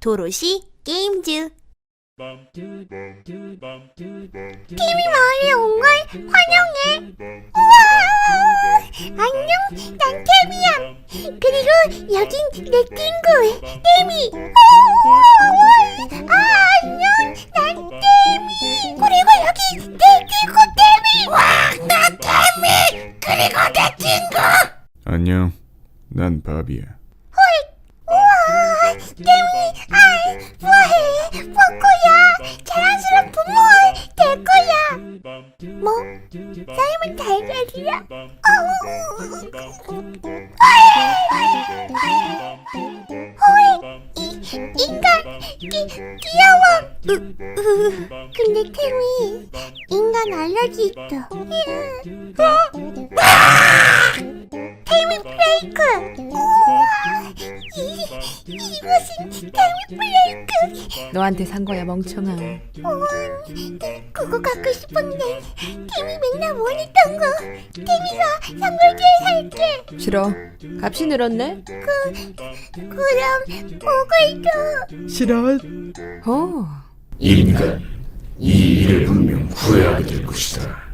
도로시 게임즈 팀이 마을에 온 걸 환영해. 우와! 안녕, 난 태미야. 그리고 여긴 내 친구 태미. 아, 안녕, 난 태미. 그리고 여기 내 친구 태미. 와, 나 태미. 그리고 내 친구. 안녕. 난 바비야. 태미, 아이, 뭐해? 포코야, 자랑스러운 부모가 될 거야. 뭐? 삶은 달걀이야? 어이, 이, 인간, 귀, 귀여워. 으, 으, 근데 태미, 인간 알러지 있어. 어? 브레이크. 우와, 이, 이것은 태미 브레이크. 너한테 산 거야 멍청아. 우와, 그거 갖고 싶은데 태미 맨날 원했던 거. 태미가 선물주에 살게. 싫어. 값이 늘었네. 그럼 목을 줘. 싫어. 어. 인간 이 일을 분명 후회하게 될 것이다.